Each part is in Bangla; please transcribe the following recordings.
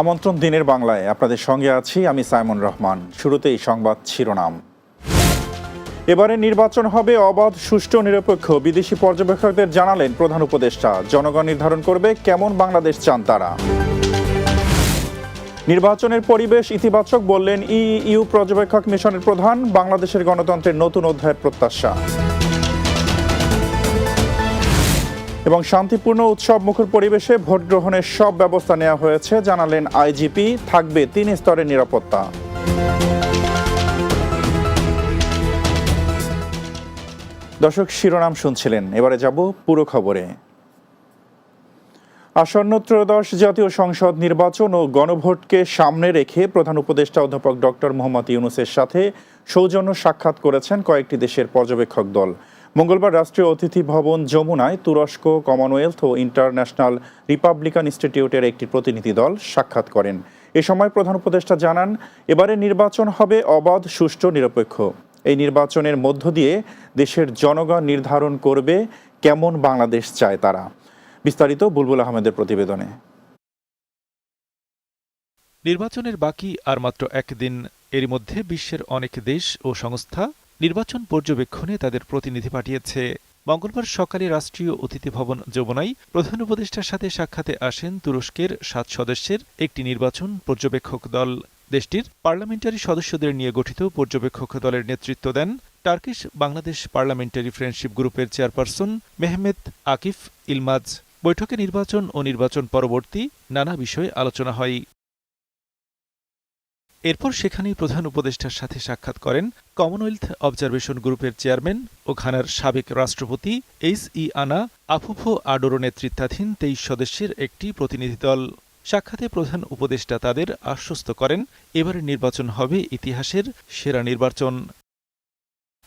আমন্ত্রণ দিনের বাংলায় আপনাদের সঙ্গে আছি আমি সাইমন রহমান। শুরুতেই সংবাদ শিরোনাম। এবারে নির্বাচন হবে অবাধ, সুষ্ঠু, নিরপেক্ষ, বিদেশি পর্যবেক্ষকদের জানালেন প্রধান উপদেষ্টা। জনগণ নির্ধারণ করবে কেমন বাংলাদেশ চান তারা। নির্বাচনের পরিবেশ ইতিবাচক বললেন ইইউ পর্যবেক্ষক মিশনের প্রধান। বাংলাদেশের গণতন্ত্রের নতুন অধ্যায়ের প্রত্যাশা। এবং শান্তিপূর্ণ উৎসব মুখর পরিবেশে ভোট গ্রহণের সব ব্যবস্থা নেওয়া হয়েছে, জানালেন আইজিপি, থাকবে তিন স্তরের নিরাপত্তা। দর্শক, শিরোনাম শুনছিলেন। এবারে যাব পুরো খবরে। আসন্ন ত্রয়োদশ জাতীয় সংসদ নির্বাচন ও গণভোটকে সামনে রেখে প্রধান উপদেষ্টা অধ্যাপক ডক্টর মোহাম্মদ ইউনুসের সাথে সৌজন্য সাক্ষাৎ করেছেন কয়েকটি দেশের পর্যবেক্ষক দল। মঙ্গলবার রাষ্ট্রীয় অতিথি ভবন যমুনায় তুরস্ক, কমনওয়েলথ ও ইন্টারন্যাশনাল রিপাবলিকান ইনস্টিটিউটের একটি প্রতিনিধি দল সাক্ষাৎ করেন। এ সময় প্রধান উপদেষ্টা জানান এবারে নির্বাচন হবে অবাধ, সুষ্ঠু, নিরপেক্ষ। এই নির্বাচনের মধ্য দিয়ে দেশের জনগণ নির্ধারণ করবে কেমন বাংলাদেশ চায় তারা। বিস্তারিত বুলবুল আহমেদের প্রতিবেদনে। নির্বাচনের বাকি আর মাত্র একদিন এরই মধ্যে বিশ্বের অনেক দেশ ও সংস্থা নির্বাচন পর্যবেক্ষণে তাদের প্রতিনিধি পাঠিয়েছে। মঙ্গলবার সকালে রাষ্ট্রীয় অতিথি ভবন যমুনায় প্রধান উপদেষ্টার সাথে সাক্ষাতে আসেন তুরস্কের সাত সদস্যের একটি নির্বাচন পর্যবেক্ষক দল। দেশটির পার্লামেন্টারি সদস্যদের নিয়ে গঠিত পর্যবেক্ষক দলের নেতৃত্ব দেন টার্কিশ বাংলাদেশ পার্লামেন্টারি ফ্রেন্ডশিপ গ্রুপের চেয়ারপারসন মেহমেদ আকিফ ইলমাজ। বৈঠকে নির্বাচন ও নির্বাচন পরবর্তী নানা বিষয়ে আলোচনা হয়। এরপর সেখানেই প্রধান উপদেষ্টার সাথে সাক্ষাৎ করেন কমনওয়েলথ অবজারভেশন গ্রুপের চেয়ারম্যান ও ঘানার সাবেক রাষ্ট্রপতি এইচ ই আনা, আফুফো আডোরো নেতৃত্বাধীন তেইশ সদস্যের একটি প্রতিনিধি দল। সাক্ষাতে প্রধান উপদেষ্টা তাদের আশ্বস্ত করেন, এবারের নির্বাচন হবে ইতিহাসের সেরা নির্বাচন।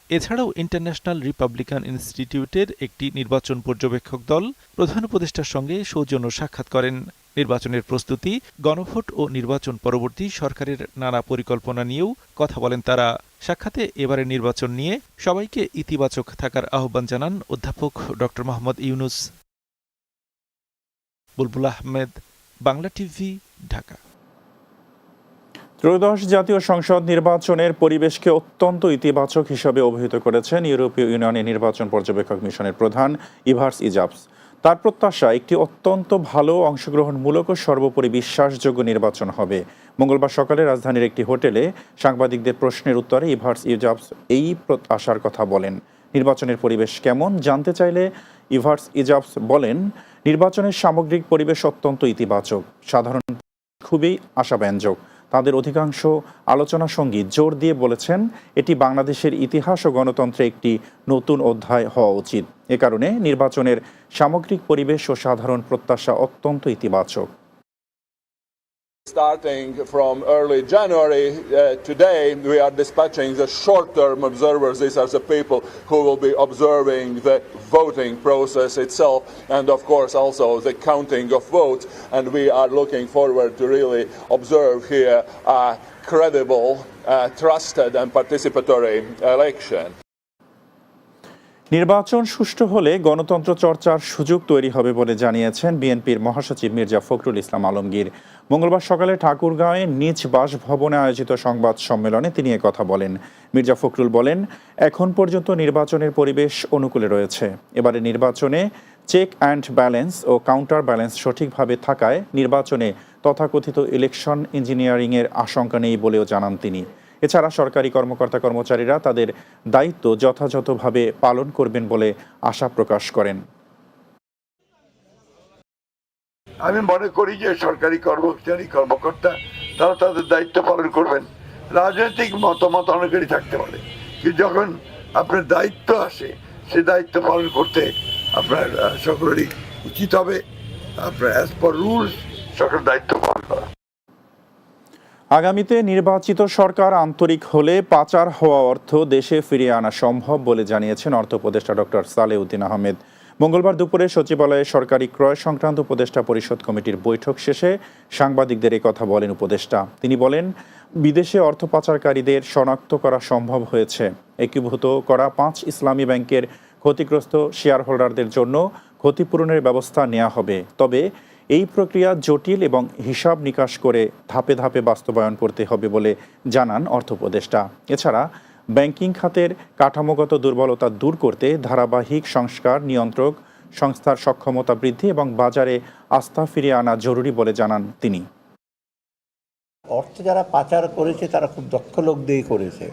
এছাড়াও ইন্টারন্যাশনাল রিপাবলিকান ইনস্টিটিউটের একটি নির্বাচন পর্যবেক্ষক দল প্রধান উপদেষ্টার সঙ্গে সৌজন্য সাক্ষাৎ করেন। নির্বাচনের প্রস্তুতি, গণভোট ও নির্বাচন পরবর্তী সরকারের নানা পরিকল্পনা নিয়েও কথা বলেন তারা। সাক্ষাতে এবারে নির্বাচন নিয়ে সবাইকে ইতিবাচক থাকার আহ্বান জানান অধ্যাপক ড. মোহাম্মদ ইউনুস। বুলবুল আহমেদ, বাংলা টিভি, ঢাকা। ত্রয়োদশ জাতীয় সংসদ নির্বাচনের পরিবেশকে অত্যন্ত ইতিবাচক হিসাবে অভিহিত করেছেন ইউরোপীয় ইউনিয়নের নির্বাচন পর্যবেক্ষক মিশনের প্রধান ইভার্স ইজাবস। তার প্রত্যাশা, একটি অত্যন্ত ভালো, অংশগ্রহণমূলক ও সর্বোপরি বিশ্বাসযোগ্য নির্বাচন হবে। মঙ্গলবার সকালে রাজধানীর একটি হোটেলে সাংবাদিকদের প্রশ্নের উত্তরে ইভার্স ইজাবস এই আশার কথা বলেন। নির্বাচনের পরিবেশ কেমন জানতে চাইলে ইভার্স ইজাবস বলেন, নির্বাচনের সামগ্রিক পরিবেশ অত্যন্ত ইতিবাচক, সাধারণ খুবই আশাব্যঞ্জক। তাদের অধিকাংশ আলোচনা সঙ্গী জোর দিয়ে বলেছেন, এটি বাংলাদেশের ইতিহাস ও গণতন্ত্রে একটি নতুন অধ্যায় হওয়া উচিত। এ কারণে নির্বাচনের সামগ্রিক পরিবেশ ও সাধারণ প্রত্যাশা অত্যন্ত ইতিবাচক। Starting from early January, uh, today we are dispatching the short-term observers. These are the people who will be observing the voting process itself and of course also the counting of votes. And we are looking forward to really observe here a credible, uh, trusted and participatory election. নির্বাচন সুষ্ঠু হলে গণতন্ত্র চর্চার সুযোগ তৈরি হবে বলে জানিয়েছেন বিএনপির মহাসচিব মির্জা ফখরুল ইসলাম আলমগীর। মঙ্গলবার সকালে ঠাকুরগাঁওয়ে নিজ বাসভবনে আয়োজিত সংবাদ সম্মেলনে তিনি কথা বলেন। মির্জা ফখরুল বলেন, এখন পর্যন্ত নির্বাচনের পরিবেশ অনুকূলে রয়েছে। এবারে নির্বাচনে চেক অ্যান্ড ব্যালেন্স ও কাউন্টার ব্যালেন্স সঠিকভাবে থাকায় নির্বাচনে তথাকথিত ইলেকশন ইঞ্জিনিয়ারিংয়ের আশঙ্কা নেই বলেও জানান তিনি। এছাড়া সরকারি কর্মকর্তা কর্মচারীরা তাদের দায়িত্ব যথাযথভাবে পালন করবেন বলে আশা প্রকাশ করেন। আমি মনে করি যে সরকারি কর্মচারী, কর্মকর্তা, তারা তাদের দায়িত্ব পালন করবেন। রাজনৈতিক মতামত অনেকেরই থাকতে পারে। কিন্তু যখন আপনার দায়িত্ব আসে, সে দায়িত্ব পালন করতে আপনার সকলেরই উচিত হবে। আপনার অ্যাজ পার রুলস সকল দায়িত্ব পালন করা। আগামীতে নির্বাচিত সরকার আন্তরিক হলে পাচার হওয়া অর্থ দেশে ফিরিয়ে আনা সম্ভব বলে জানিয়েছেন অর্থ উপদেষ্টা ডক্টর সালেউদ্দিন আহমেদ। মঙ্গলবার দুপুরে সচিবালয়ে সরকারি ক্রয় সংক্রান্ত উপদেষ্টা পরিষদ কমিটির বৈঠক শেষে সাংবাদিকদের কথা বলেন উপদেষ্টা। তিনি বলেন, বিদেশে অর্থ পাচারকারীদের শনাক্ত করা সম্ভব হয়েছে। একীভূত করা পাঁচ ইসলামী ব্যাংকের ক্ষতিগ্রস্ত শেয়ার হোল্ডারদের জন্য ক্ষতিপূরণের ব্যবস্থা নেওয়া হবে। তবে এই প্রক্রিয়া জটিল এবং হিসাব নিকাশ করে ধাপে ধাপে বাস্তবায়ন করতে হবে বলে জানান অর্থ উপদেষ্টা। এছাড়া, ব্যাংকিং খাতের কাঠামোগত দুর্বলতা দূর করতে ধারাবাহিক সংস্কার নিয়ন্ত্রক সংস্থার সক্ষমতা বৃদ্ধি এবং বাজারে আস্থা ফিরিয়ে আনা জরুরি বলে জানান তিনি। অর্থ যারা পাচার করেছে, তারা খুব দক্ষ লোক দিয়েই করেছে।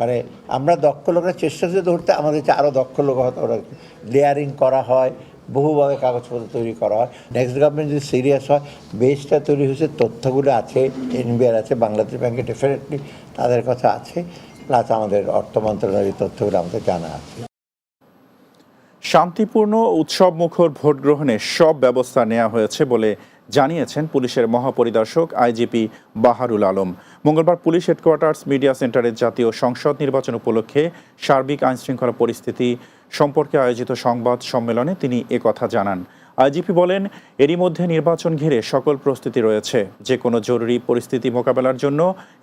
মানে আমরা দক্ষ লোকরা চেষ্টা করে ধরতে, আমাদের আরও দক্ষ লোক হয়তো ওরা লেয়ারিং করা হয় বহুভাবে কাগজপত্র তৈরি করা হয়। নেক্সট গভর্নমেন্ট যদি সিরিয়াস হয় বেসটা তৈরি হয়েছে, তথ্যগুলো আছে এনবিআর আছে, বাংলাদেশ ব্যাংকে ডেফিনেটলি তাদের কথা আছে প্লাস আমাদের অর্থ মন্ত্রণালয়ের তথ্যগুলো আমাদের জানা আছে। শান্তিপূর্ণ উৎসব মুখর ভোট গ্রহণে সব ব্যবস্থা নেওয়া হয়েছে বলে জানিয়েছেন পুলিশের মহাপরিদর্শক আইজিপি বাহারুল আলম। মঙ্গলবার পুলিশ হেডকোয়ার্টার্স মিডিয়া সেন্টারের জাতীয় সংসদ নির্বাচন উপলক্ষে সার্বিক আইনশৃঙ্খলা পরিস্থিতি সম্পর্কে আয়োজিত সংবাদ সম্মেলনে তিনি একথা জানান। আইজিপি বলেন, এরই মধ্যে নির্বাচন ঘিরে সকল প্রস্তুতি রয়েছে। যে কোনো জরুরি পরিস্থিতি মোকাবেলার জন্য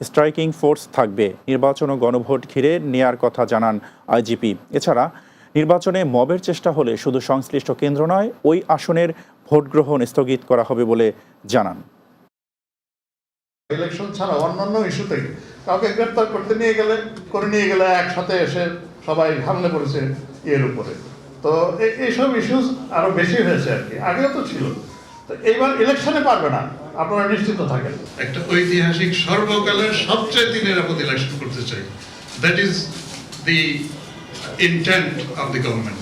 স্ট্রাইকিং ফোর্স থাকবে। নির্বাচন ও গণভোট ঘিরে নেয়ার কথা জানান আইজিপি। এছাড়া, নির্বাচনে মবের চেষ্টা হলে শুধু সংশ্লিষ্ট কেন্দ্র নয়, ওই আসনের ভোট গ্রহণ স্থগিত করা হবে বলে জানান। ইলেকশন ছাড়া অন্যান্য ইস্যুতে কাউকে গ্রেপ্তার করতে নিয়ে গেলে, করে নিয়ে গেলে একসাথে এসে সবাই হামলে করেছে এর উপরে। তো এইসব ইস্যুস আরও বেশি হয়েছে আর কি। আগেও তো ছিল। তো এইবার ইলেকশনে পারবে না। আপনারা নিশ্চিত থাকেন। একটা ঐতিহাসিক সর্বকালের সবচেয়ে নিরাপদ ইলেকশন করতে চাই। That is the intent of the government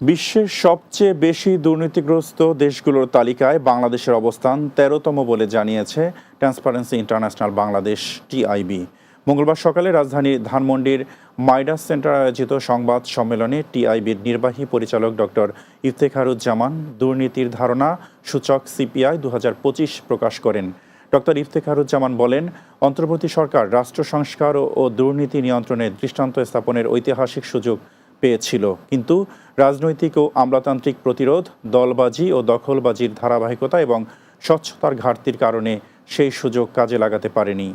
বিশ্বের সবচেয়ে বেশি দুর্নীতিগ্রস্ত দেশগুলোর তালিকায় বাংলাদেশের অবস্থান তেরোতম বলে জানিয়েছে ট্রান্সপারেন্সি ইন্টারন্যাশনাল বাংলাদেশ টিআইবি মঙ্গলবার সকালে রাজধানীর ধানমন্ডির মাইডাস সেন্টার আয়োজিত সংবাদ সম্মেলনে টিআইবির নির্বাহী পরিচালক ডক্টর ইফতেখারুজ্জামান দুর্নীতির ধারণা সূচক সিপিআই দু হাজার পঁচিশ প্রকাশ করেন। ডক্টর ইফতেখারুজ্জামান বলেন, অন্তর্বর্তী সরকার রাষ্ট্র সংস্কার ও দুর্নীতি নিয়ন্ত্রণের দৃষ্টান্ত স্থাপনের ঐতিহাসিক সুযোগ পেয়েছিল। কিন্তু রাজনৈতিক ও আমলাতান্ত্রিক প্রতিরোধ, দলবাজি ও দখলবাজির ধারাবাহিকতা এবং স্বচ্ছতার ঘাটতির কারণে সেই সুযোগ কাজে লাগাতে পারেনি।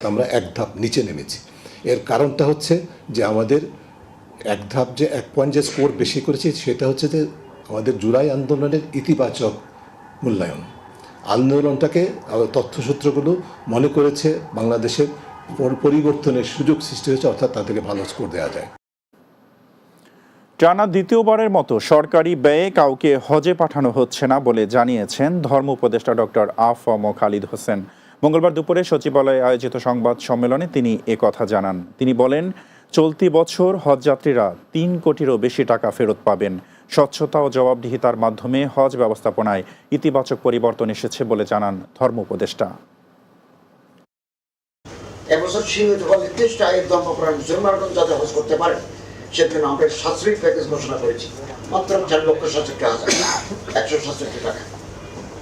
আমরা এক ধাপ নিচে নেমেছি। এর কারণটা হচ্ছে যে আমাদের এক ধাপ যে এক পয়েন্ট যে স্কোর বেশি করেছি, সেটা হচ্ছে যে আমাদের জুলাই আন্দোলনের ইতিবাচক মূল্যায়ন। আন্দোলনটাকে তথ্যসূত্রগুলো মনে করেছে বাংলাদেশের পরিবর্তনের সুযোগ সৃষ্টি হয়েছে, অর্থাৎ তাদেরকে ভালো স্কোর দেওয়া যায়। টানা দ্বিতীয়বারের মতো সরকারি ব্যয়ে কাউকে হজে পাঠানো হচ্ছে না বলে জানিয়েছেন ধর্ম উপদেষ্টা ডক্টর আফম খালিদ হোসেন। মঙ্গলবার দুপুরে সচিবালয়ে আয়োজিত সংবাদ সম্মেলনে তিনি কথা জানান। তিনি বলেন, চলতি বছর হজযাত্রীরা তিন কোটিরও বেশি টাকা ফেরত পাবেন। স্বচ্ছতা ও জবাবদিহিতার মাধ্যমে হজ ব্যবস্থাপনায় ইতিবাচক পরিবর্তন এসেছে বলে জানান ধর্ম উপদেষ্টা। এবছর সীমিত নির্দিষ্ট আয়ের যাতে হজ করতে আমরা প্যাকেজ ঘোষণা করেছি। মাত্র চার লক্ষ সাতষট্টি হাজার একশো সাতষট্টি টাকা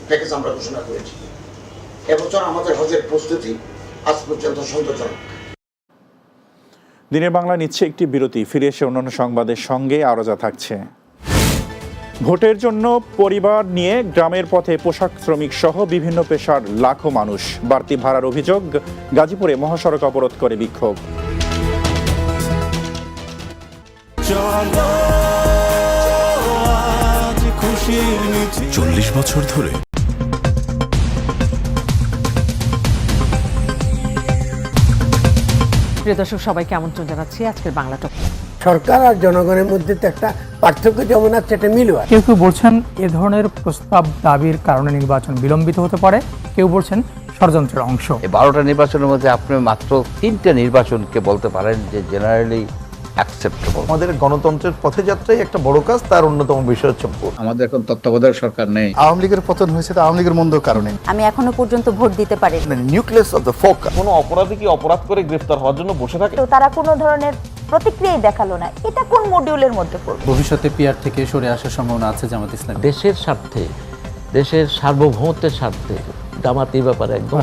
প্যাকেজ আমরা ঘোষণা করেছি। এবছর আমাদের হজের প্রস্তুতি আজ পর্যন্ত সন্তোষজনক। দিনের বাংলা নিচ্ছে একটি বিরতি ফিরে এসে অন্যান্য সংবাদের সঙ্গে আরও যা থাকছে। ভোটের জন্য পরিবার নিয়ে গ্রামের পথে পোশাক শ্রমিক সহ বিভিন্ন পেশার লাখো মানুষ। বাড়তি ভাড়ার অভিযোগ গাজীপুরে মহাসড়ক অবরোধ করে বিক্ষোভ। চল্লিশ বছর ধরে প্রিয় দর্শক সবাইকে আমন্ত্রণ জানাচ্ছি আজকের বাংলা টক। সরকার আর জনগণের মধ্যে তো একটা পার্থক্য যেমন আছে সেটা মিলু কেউ কেউ বলছেন এ ধরনের প্রস্তাব দাবির কারণে নির্বাচন বিলম্বিত হতে পারে। কেউ বলছেন ষড়যন্ত্রের অংশ। এই বারোটা নির্বাচনের মধ্যে আপনি মাত্র তিনটা নির্বাচনকে বলতে পারেন যে জেনারেলি অ্যাকসেপ্টেবল আমাদের গণতন্ত্রের পথযাত্রাই একটা বড় কাজ তার অন্যতম বিষয় হচ্ছে ভোট। আমাদের এখন তত্ত্বাবধায়ক সরকার নেই। আওয়ামী লীগের পতন হয়েছে আওয়ামী লীগের মন্দ কারণে। আমি এখনও পর্যন্ত ভোট দিতে পারি নিউক্লিয়াস অফ দ্য ফোকাস। কোনো অপরাধী কি অপরাধ করে গ্রেফতার হওয়ার জন্য বসে থাকে? তো তারা কোনো ধরনের প্রতিক্রিয়াই দেখাল না। এটা কোন মডিউলের মধ্যে পড়বে? ভবিষ্যতে পিয়ার থেকে সরে আসার সম্ভাবনা আছে জামাত ইসলাম দেশের স্বার্থে দেশের সার্বভৌমত্বের স্বার্থে জামাত এই ব্যাপারে একদম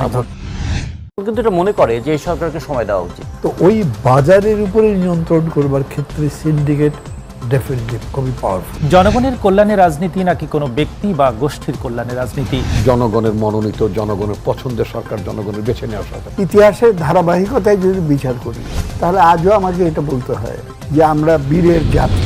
কিন্তু এটা মনে করে যে এই সরকারকে সময় দেওয়া উচিত। তো ওই বাজারের উপরে নিয়ন্ত্রণ করবার ক্ষেত্রে সিন্ডিকেট ডেফিনেটলি খুবই পাওয়ারফুল জনগণের কল্যাণে রাজনীতি নাকি কোনো ব্যক্তি বা গোষ্ঠীর কল্যাণে রাজনীতি? জনগণের মনোনীত জনগণের পছন্দের সরকার জনগণের বেছে নেওয়া সরকার। ইতিহাসের ধারাবাহিকতায় যদি বিচার করি তাহলে আজও আমাকে এটা বলতে হয় যে আমরা বীরের জাতি।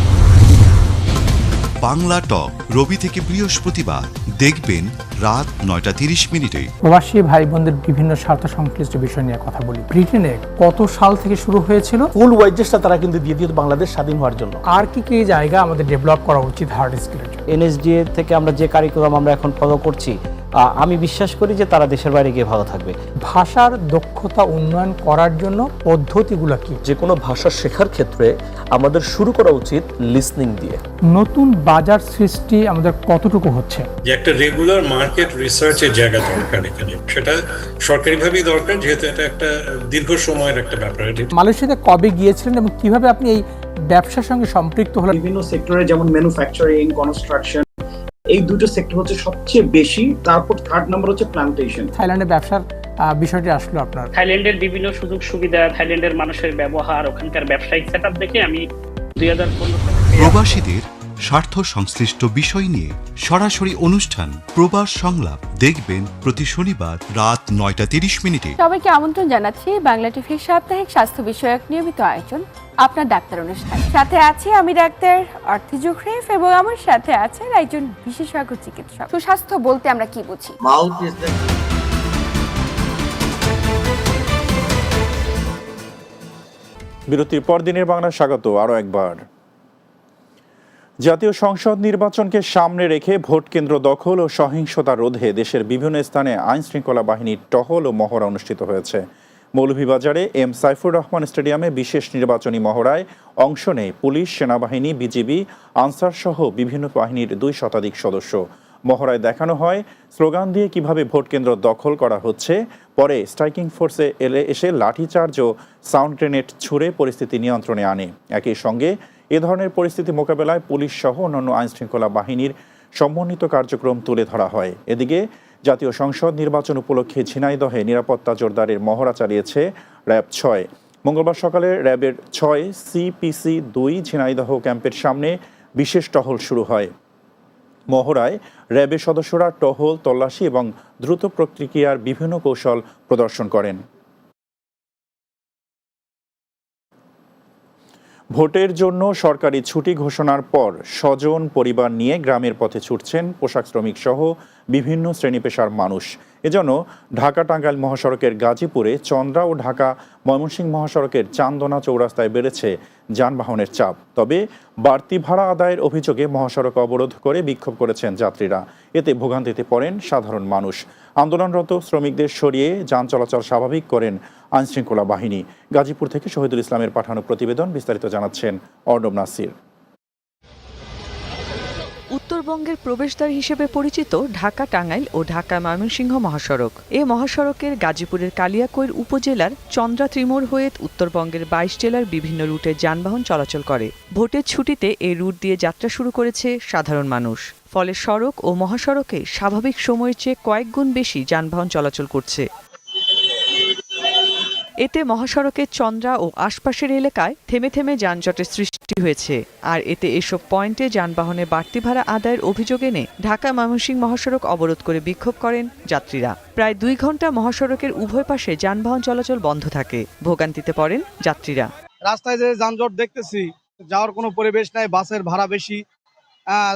বাংলা টক রবি থেকে বৃহস্পতিবার। দেখবেন রাত নয়টা তিরিশ মিনিটে। প্রবাসী ভাই বোনদের বিভিন্ন স্বার্থ সংশ্লিষ্ট বিষয় নিয়ে কথা বলি। ব্রিটেনে কত সাল থেকে শুরু হয়েছিল? ফুল ওয়াইজেসটা তারা কিন্তু দিয়ে দিত বাংলাদেশ স্বাধীন হওয়ার জন্য। আর কি কি জায়গা আমাদের ডেভেলপ করা উচিত হার্ড স্কিলের জন্য? এনএসডিএ থেকে আমরা যে কারিকুলাম আমরা এখন ফলো করছি আমি বিশ্বাস করি যে তারা দেশের বাইরে গিয়ে ভালো থাকবে। ভাষার দক্ষতা উন্নয়ন করার জন্য পদ্ধতিগুলো কি? যে কোনো ভাষা শেখার ক্ষেত্রে আমাদের শুরু করা উচিত লিসনিং দিয়ে। নতুন বাজার সৃষ্টি আমাদের কতটুকু হচ্ছে? যে একটা রেগুলার মার্কেট রিসার্চের জায়গা দরকার এখানে। সেটা সরকারিভাবেই দরকার যেহেতু এটা একটা দীর্ঘ সময়ের একটা ব্যাপার। এটা মালয়েশিয়াতে কবে গিয়েছিলেন এবং কীভাবে আপনি এই ব্যবসার সঙ্গে সম্পৃক্ত হলেন? বিভিন্ন সেক্টরে যেমন ম্যানুফ্যাকচারিং কনস্ট্রাকশন এই দুটো সেক্টর হচ্ছে সবচেয়ে বেশি। তারপর থার্ড নাম্বার হচ্ছে প্লান্টেশন থাইল্যান্ডে ব্যবসার বিষয়টি আসলো আপনার। থাইল্যান্ডের বিভিন্ন সুযোগ সুবিধা থাইল্যান্ডের মানুষের ব্যবহার ওখানকার ব্যবসায়িক সেট দেখে আমি দুই হাজার প্রবাসীদের স্বার্থ সংশ্লিষ্ট বিষয় নিয়ে সরাসরি অনুষ্ঠান প্রবাস সংলাপ দেখবেন প্রতি শনিবার রাত নয়টা তিরিশ মিনিটে। সবাইকে আমন্ত্রণ জানাচ্ছি বাংলা টিভির সাপ্তাহিক স্বাস্থ্য বিষয়ক নিয়মিত আয়োজন। আপনার ডাক্তার অনুষ্ঠান। সাথে আছি আমি ডাক্তার অর্থ জুখরেফ এবং আমার সাথে আছেন একজন বিশেষজ্ঞ চিকিৎসক। সুস্বাস্থ্য বলতে আমরা কি বুঝি? মাউথ ইজ দ্য বিরতির পর দিনের বাংলা স্বাগত আরও একবার। জাতীয় সংসদ নির্বাচনকে সামনে রেখে ভোট কেন্দ্র দখল ও সহিংসতা রোধে দেশের বিভিন্ন স্থানে আইন শৃঙ্খলা বাহিনীর টহল ও মহড়া অনুষ্ঠিত হয়েছে। মৌলভীবাজারে এম সাইফুর রহমান স্টেডিয়ামে বিশেষ নির্বাচনী মহড়ায় অংশ নেয় পুলিশ, সেনাবাহিনী, বিজিবি আনসার সহ বিভিন্ন বাহিনীর দুই শতাধিক সদস্য। মহড়ায় দেখানো হয় স্লোগান দিয়ে কীভাবে ভোট কেন্দ্র দখল করা হচ্ছে। পরে স্ট্রাইকিং ফোর্সে এলে এসে লাঠিচার্জ ও সাউন্ড গ্রেনেড ছুড়ে পরিস্থিতি নিয়ন্ত্রণে আনে। একই সঙ্গে এ ধরনের পরিস্থিতি মোকাবেলায় পুলিশ সহ অন্যান্য আইনশৃঙ্খলা বাহিনীর সমন্বিত কার্যক্রম তুলে ধরা হয়। এদিকে জাতীয় সংসদ নির্বাচন উপলক্ষে ঝিনাইদহে নিরাপত্তা জোরদারের মহড়া চালিয়েছে র্যাব ছয়। মঙ্গলবার সকালে র্যাবের ছয়, সিপিসি দুই ঝিনাইদহ ক্যাম্পের সামনে বিশেষ টহল শুরু হয়। মহড়ায় র্যাবের সদস্যরা টহল, তল্লাশি এবং দ্রুত প্রতিক্রিয়ার বিভিন্ন কৌশল প্রদর্শন করেন। ভোটের জন্য সরকারি ছুটি ঘোষণার পর স্বজন পরিবার নিয়ে গ্রামের পথে ছুটছেন পোশাক শ্রমিক সহ বিভিন্ন শ্রেণি পেশার মানুষ। এজন্য ঢাকা টাঙ্গাইল মহাসড়কের গাজীপুরে চন্দ্রা ও ঢাকা ময়মনসিংহ মহাসড়কের চান্দনা চৌরাস্তায় বেড়েছে যানবাহনের চাপ। তবে বাড়তি ভাড়া আদায়ের অভিযোগে মহাসড়ক অবরোধ করে বিক্ষোভ করেছেন যাত্রীরা। এতে ভোগান্তিতে পড়েন সাধারণ মানুষ। আন্দোলনরত শ্রমিকদের সরিয়ে যান চলাচল স্বাভাবিক করেন আইনশৃঙ্খলা বাহিনী। গাজীপুর থেকে শহীদুল ইসলামের পাঠানো প্রতিবেদন বিস্তারিত জানাচ্ছেন অর্ণব নাসির। উত্তরবঙ্গের প্রবেশদ্বার হিসেবে পরিচিত ঢাকা টাঙ্গাইল ও ঢাকা ময়মনসিংহ মহাসড়ক। এ মহাসড়কের গাজীপুরের কালিয়াকৈর উপজেলার চন্দ্রা ত্রিমোর হয়ে উত্তরবঙ্গের বাইশ জেলার বিভিন্ন রুটে যানবাহন চলাচল করে। ভোটের ছুটিতে এই রুট দিয়ে যাত্রা শুরু করেছে সাধারণ মানুষ। ফলে সড়ক ও মহাসড়কে স্বাভাবিক সময়ের চেয়ে কয়েক গুণ বেশি যানবাহন চলাচল করছে। এতে মহাসড়কের চন্দ্রা ও আশপাশের এলাকায় থেমে থেমে যানজটের সৃষ্টি হয়েছে। আর এতে এসব পয়েন্টে যানবাহনে বাড়তি ভাড়া আদায়ের অভিযোগ এনে ঢাকা ময়মনসিংহ মহাসড়ক অবরোধ করে বিক্ষোভ করেন যাত্রীরা। প্রায় দুই ঘণ্টা মহাসড়কের উভয় পাশে যানবাহন চলাচল বন্ধ থাকে। ভোগান্তিতে পড়েন যাত্রীরা। রাস্তায় যে যানজট দেখতেছি, যাওয়ার কোনো পরিবেশ নাই, বাসের ভাড়া বেশি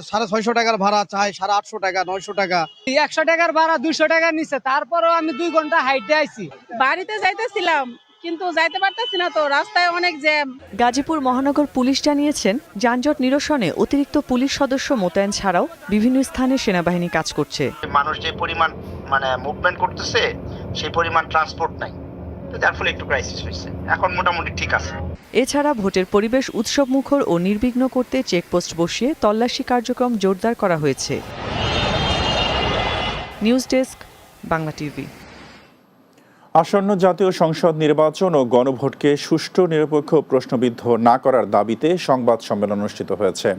সাড়ে ছয়শো টাকার ভাড়া চাই সাড়ে আটশো টাকা নয়শো টাকা। একশো টাকার ভাড়া দুইশো টাকার নিচে তারপরেও আমি দুই ঘণ্টা হাইটে আইছি। বাড়িতে যাইতেছিলাম কিন্তু যাইতে পারতেছি না তো রাস্তায় অনেক জ্যাম। গাজীপুর মহানগর পুলিশ জানিয়েছেন যানজট নিরসনে অতিরিক্ত পুলিশ সদস্য মোতায়েন ছাড়াও বিভিন্ন স্থানে সেনাবাহিনী কাজ করছে। মানুষ যে পরিমাণ মানে মুভমেন্ট করতেছে সেই পরিমাণ ট্রান্সপোর্ট নাই। তো যার ফলে একটু ক্রাইসিস হয়েছে। এখন মোটামুটি ঠিক আছে। এছাড়া ভোটের পরিবেশ উৎসবমুখর ও নির্বিঘ্ন করতে চেকপোস্ট বসিয়ে তল্লাশি কার্যক্রম জোরদার করা হয়েছে। News desk Bangla TV. আসন্ন জাতীয় সংসদ নির্বাচন ও গণভোটকে সুষ্ঠু নিরপেক্ষ প্রশ্নবিদ্ধ না করার দাবিতে সংবাদ সম্মেলন অনুষ্ঠিত হয়েছে।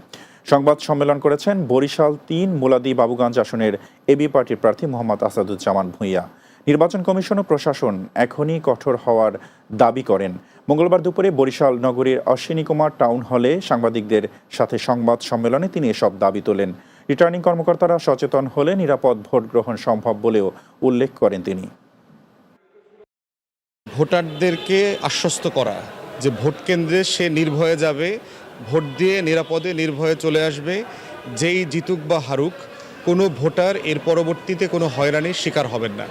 সংবাদ সম্মেলন করেছেন বরিশাল তিন মুলাদি বাবুগঞ্জ আসনের এবি পার্টির প্রার্থী মোহাম্মদ আসাদুজ্জামান ভূঁইয়া। নির্বাচন কমিশন ও প্রশাসন এখনই কঠোর হওয়ার দাবি করেন। মঙ্গলবার দুপুরে বরিশাল নগরীর অশ্বিনী কুমার টাউন হলে সাংবাদিকদের সাথে সংবাদ সম্মেলনে তিনি এসব দাবি তোলেন। রিটার্নিং কর্মকর্তারা সচেতন হলে নিরাপদ ভোট গ্রহণ সম্ভব বলেও উল্লেখ করেন তিনি। ভোটারদেরকে আশ্বস্ত করা যে ভোট কেন্দ্রে সে নির্ভয়ে যাবে, ভোট দিয়ে নিরাপদে নির্ভয়ে চলে আসবে, যেই জিতুক বা হারুক, কোনো ভোটার এর পরবর্তীতে কোনো হয়রানির শিকার হবেন না।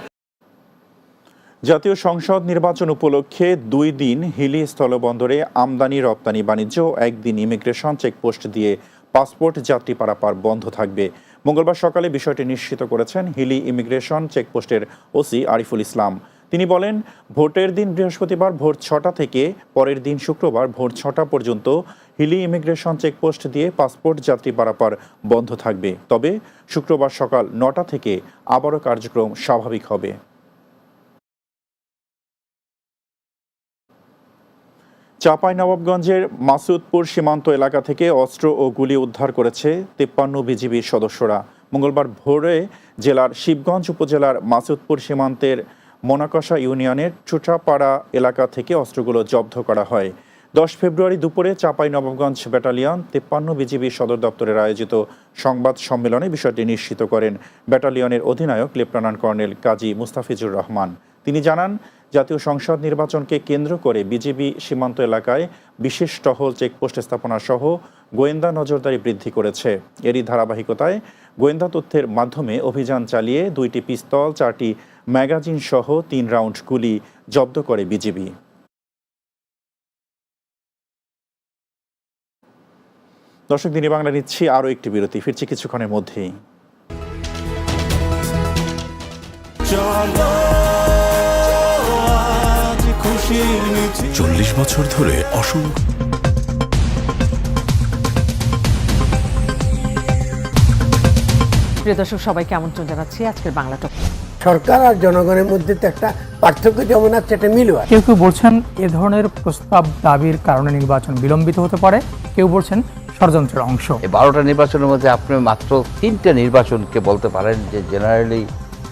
জাতীয় সংসদ নির্বাচন উপলক্ষে দুই দিন হিলি স্থলবন্দরে আমদানি, রপ্তানি, বাণিজ্য, একদিন ইমিগ্রেশন চেকপোস্ট দিয়ে পাসপোর্ট যাত্রী পারাপার বন্ধ থাকবে। মঙ্গলবার সকালে বিষয়টি নিশ্চিত করেছেন হিলি ইমিগ্রেশন চেকপোস্টের ওসি আরিফুল ইসলাম। তিনি বলেন, ভোটের দিন বৃহস্পতিবার ভোর ছটা থেকে পরের দিন শুক্রবার ভোর ছটা পর্যন্ত হিলি ইমিগ্রেশন চেকপোস্ট দিয়ে পাসপোর্ট যাত্রী পারাপার বন্ধ থাকবে। তবে শুক্রবার সকাল নটা থেকে আবারও কার্যক্রম স্বাভাবিক হবে। চাঁপাইনবাবগঞ্জের মাসুদপুর সীমান্ত এলাকা থেকে অস্ত্র ও গুলি উদ্ধার করেছে তিপ্পান্ন বিজিবির সদস্যরা। মঙ্গলবার ভোরে জেলার শিবগঞ্জ উপজেলার মাসুদপুর সীমান্তের মোনাকষা ইউনিয়নের চুটাপাড়া এলাকা থেকে অস্ত্রগুলো জব্দ করা হয়। দশ ফেব্রুয়ারি দুপুরে চাঁপাইনবাবগঞ্জ ব্যাটালিয়ন তিপ্পান্ন বিজিবি সদর দপ্তরের আয়োজিত সংবাদ সম্মেলনে বিষয়টি নিশ্চিত করেন ব্যাটালিয়নের অধিনায়ক লেফটেন্যান্ট কর্নেল কাজী মুস্তাফিজুর রহমান। তিনি জানান জাতীয় সংসদ নির্বাচনকে কেন্দ্র করে বিজিবি সীমান্ত এলাকায় বিশেষ টহল চেকপোস্ট স্থাপনা সহ গোয়েন্দা নজরদারি বৃদ্ধি করেছে। এরই ধারাবাহিকতায় গোয়েন্দা তথ্যের মাধ্যমে অভিযান চালিয়ে দুইটি পিস্তল, চারটি ম্যাগাজিন সহ তিন রাউন্ড গুলি জব্দ করে বিজিবি দর্শক, দিনী বাংলা নিচ্ছি আরও একটি বিরতি। ফিরছি কিছুক্ষণের মধ্যেই। চল্লিশ বছর ধরে অসংখ্য প্রিয় দর্শক সবাইকে আমন্ত্রণ জানাচ্ছি আজকের বাংলা টক। সরকার আর জনগণের মধ্যে তো একটা পার্থক্য যেমন আছে একটা মিলও কেউ কেউ বলছেন এ ধরনের প্রস্তাব দাবির কারণে নির্বাচন বিলম্বিত হতে পারে। কেউ বলছেন ষড়যন্ত্রের অংশ। এই বারোটা নির্বাচনের মধ্যে আপনি মাত্র তিনটে নির্বাচনকে বলতে পারেন যে জেনারেলি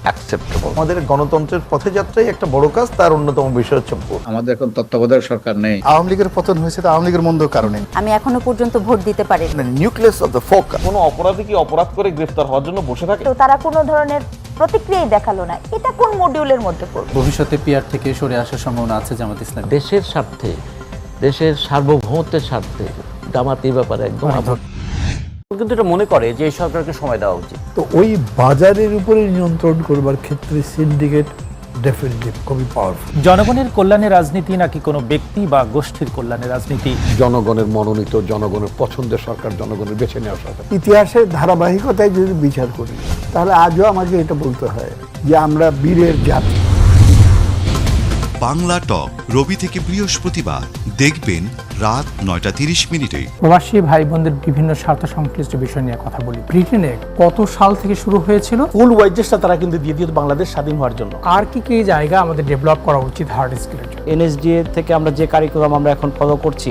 অ্যাকসেপ্টেবল আমাদের গণতন্ত্রের পথযাত্রাই একটা বড় কাজ তার অন্যতম বিষয় হচ্ছে ভোট। আমাদের এখন তত্ত্বাবধায়ক সরকার নেই। আওয়ামী লীগের পতন হয়েছে তো আওয়ামী লীগের মন্দ কারণে। আমি এখনও পর্যন্ত ভোট দিতে পারি নিউক্লিয়াস অফ দ্য ফোকাস কোনো অপরাধী কি অপরাধ করে গ্রেফতার হওয়ার জন্য বসে থাকে? তো তারা কোনো ধরনের প্রতিক্রিয়াই দেখাল না। এটা কোন মডিউলের মধ্যে পড়বে? ভবিষ্যতে পিয়ার থেকে সরে আসার সম্ভাবনা আছে জামাত ইসলাম। দেশের স্বার্থে দেশের সার্বভৌমত্বের স্বার্থে জামাত এই ব্যাপারে একদম কিন্তু এটা মনে করে যে সরকারকে সময় দেওয়া উচিত। তো ওই বাজারের উপরে নিয়ন্ত্রণ করবার ক্ষেত্রে সিন্ডিকেট খুবই পাওয়ারফুল জনগণের কল্যাণে রাজনীতি নাকি কোনো ব্যক্তি বা গোষ্ঠীর কল্যাণে রাজনীতি? জনগণের মনোনীত জনগণের পছন্দের সরকার জনগণের বেছে নেওয়া সরকার। ইতিহাসের ধারাবাহিকতায় যদি বিচার করি তাহলে আজও আমাকে এটা বলতে হয় যে আমরা বীরের জাতি। বাংলা টক রবি থেকে বৃহস্পতিবার। দেখবেন রাত নয়টা তিরিশ মিনিটে। প্রবাসী ভাই বোনদের বিভিন্ন স্বার্থ সংশ্লিষ্ট বিষয় নিয়ে কথা বলি। ব্রিটেনে কত সাল থেকে শুরু হয়েছিল? ফুল ওয়াইজেসটা তারা কিন্তু দিয়ে দিত বাংলাদেশ স্বাধীন হওয়ার জন্য। আর কি কি জায়গা আমাদের ডেভেলপ করা উচিত হার্ড স্কিলের জন্য? এনএসডিএ থেকে আমরা যে কারিকুলাম আমরা এখন ফলো করছি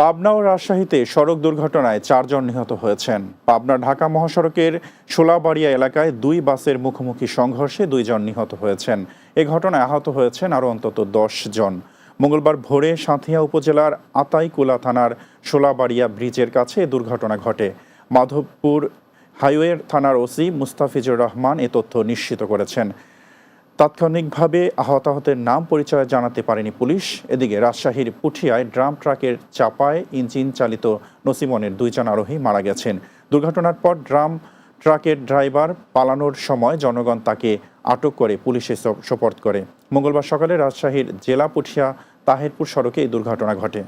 পাবনা ও রাজশাহীতে সড়ক দুর্ঘটনায় চারজন নিহত হয়েছেন। পাবনা ঢাকা মহাসড়কের শোলাবাড়িয়া এলাকায় দুই বাসের মুখোমুখি সংঘর্ষে দুইজন নিহত হয়েছেন। এ ঘটনায় আহত হয়েছেন আরও অন্তত দশ জন। মঙ্গলবার ভোরে সাঁথিয়া উপজেলার আতাইকুলা থানার শোলাবাড়িয়া ব্রিজের কাছে এ দুর্ঘটনা ঘটে। মাধবপুর হাইওয়ে থানার ওসি মুস্তাফিজুর রহমান এ তথ্য নিশ্চিত করেছেন। তাৎক্ষণিকভাবে আহতাহতের নাম পরিচয় জানাতে পারেনি পুলিশ। এদিকে রাজশাহীর পুঠিয়ায় ড্রাম ট্রাকের চাপায় ইঞ্জিন চালিত নসিমনের দুইজন আরোহী মারা গেছেন। দুর্ঘটনার পর ড্রাম ট্রাকের ড্রাইভার পালানোর সময় জনগণ তাকে আটক করে পুলিশে সোপর্দ করে। মঙ্গলবার সকালে রাজশাহীর জেলা পুঠিয়া তাহেরপুর সড়কে এই দুর্ঘটনা ঘটে।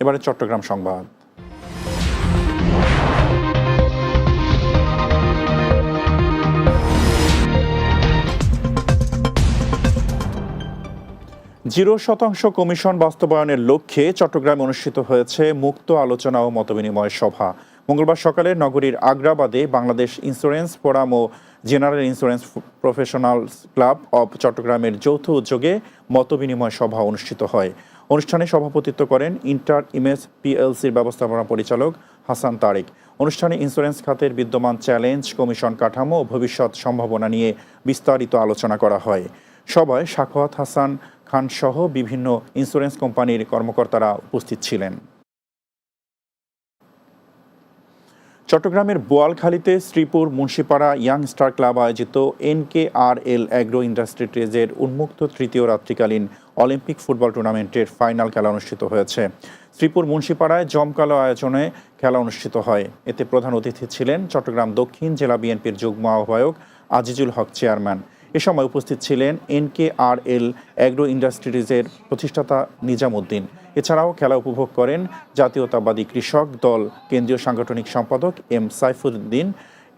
এবারে চট্টগ্রাম সংবাদ। জিরো শতাংশ কমিশন বাস্তবায়নের লক্ষ্যে চট্টগ্রামে অনুষ্ঠিত হয়েছে মুক্ত আলোচনা ও মতবিনিময় সভা। মঙ্গলবার সকালে নগরীর আগ্রাবাদে Bangladesh insurance forum O general insurance professionals club of চট্টগ্রামের যৌথ উদ্যোগে মতবিনিময় সভা অনুষ্ঠিত হয়। অনুষ্ঠানে সভাপতিত্ব করেন ইন্টার ইমেজ পিএলসির ব্যবস্থাপনা পরিচালক হাসান তারেক। অনুষ্ঠানে ইন্স্যুরেন্স খাতের বিদ্যমান চ্যালেঞ্জ, কমিশন কাঠামো ও ভবিষ্যৎ সম্ভাবনা নিয়ে বিস্তারিত আলোচনা করা হয়। সভায় সাখাওয়াত হাসান খান সহ বিভিন্ন ইন্স্যুরেন্স কোম্পানির কর্মকর্তারা উপস্থিত ছিলেন। চট্টগ্রামের বোয়ালখালীতে Sreepur Munshipara young star club আয়োজিত এনকে আর এল অ্যাগ্রো ইন্ডাস্ট্রিজের উন্মুক্ত তৃতীয় রাত্রিকালীন অলিম্পিক ফুটবল টুর্নামেন্টের ফাইনাল খেলা অনুষ্ঠিত হয়েছে। শ্রীপুর মুন্সিপাড়ায় জমকালো আয়োজনে খেলা অনুষ্ঠিত হয়। এতে প্রধান অতিথি ছিলেন চট্টগ্রাম দক্ষিণ জেলা বিএনপির যুগ্ম আহ্বায়ক আজিজুল হক চেয়ারম্যান। এ সময় উপস্থিত ছিলেন এনকে আর এল অ্যাগ্রো ইন্ডাস্ট্রিজের প্রতিষ্ঠাতা নিজামুদ্দিন। এছাড়াও খেলা উপভোগ করেন জাতীয়তাবাদী কৃষক দল কেন্দ্রীয় সাংগঠনিক সম্পাদক M Saifuddin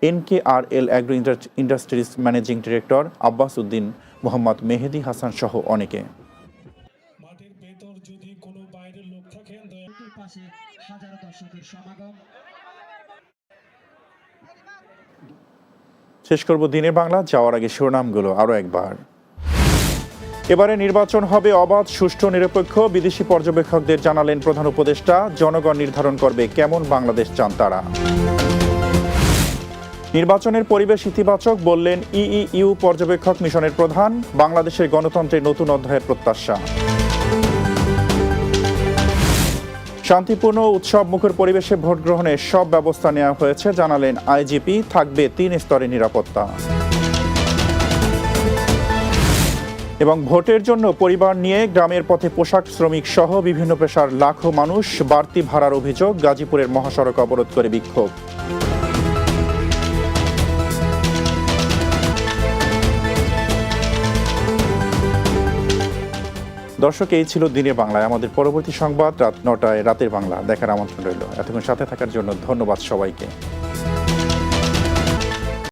NK R L agro industries managing director Abbas Uddin Mohammad Mehedi Hasan সহ অনেকে। শেষ করব দিনের বাংলা, যাওয়ার আগে শিরোনামগুলো আরও একবার। এবারে নির্বাচন হবে অবাধ, সুষ্ঠু, নিরপেক্ষ, বিদেশি পর্যবেক্ষকদের জানালেন প্রধান উপদেষ্টা, জনগণ নির্ধারণ করবে কেমন বাংলাদেশ চান তারা। নির্বাচনের পরিবেশ ইতিবাচক, বললেন ইইউ পর্যবেক্ষক মিশনের প্রধান, বাংলাদেশের গণতন্ত্রের নতুন অধ্যায়ের প্রত্যাশা। শান্তিপূর্ণ উৎসব মুখর পরিবেশে ভোট গ্রহণের সব ব্যবস্থা নেওয়া হয়েছে, জানালেন আইজিপি। থাকবে তিন স্তরে নিরাপত্তা। এবং ভোটের জন্য পরিবার নিয়ে গ্রামের পথে পোশাক শ্রমিক সহ বিভিন্ন পেশার লাখো মানুষ বাড়তি ভাড়ার অভিযোগ গাজীপুরের মহাসড়ক অবরোধ করে বিক্ষোভ। দর্শক, এই ছিল দিনে বাংলায়। আমাদের পরবর্তী সংবাদ রাত নটায় রাতের বাংলা। দেখার আমন্ত্রণ রইল। এতক্ষণ সাথে থাকার জন্য ধন্যবাদ সবাইকে।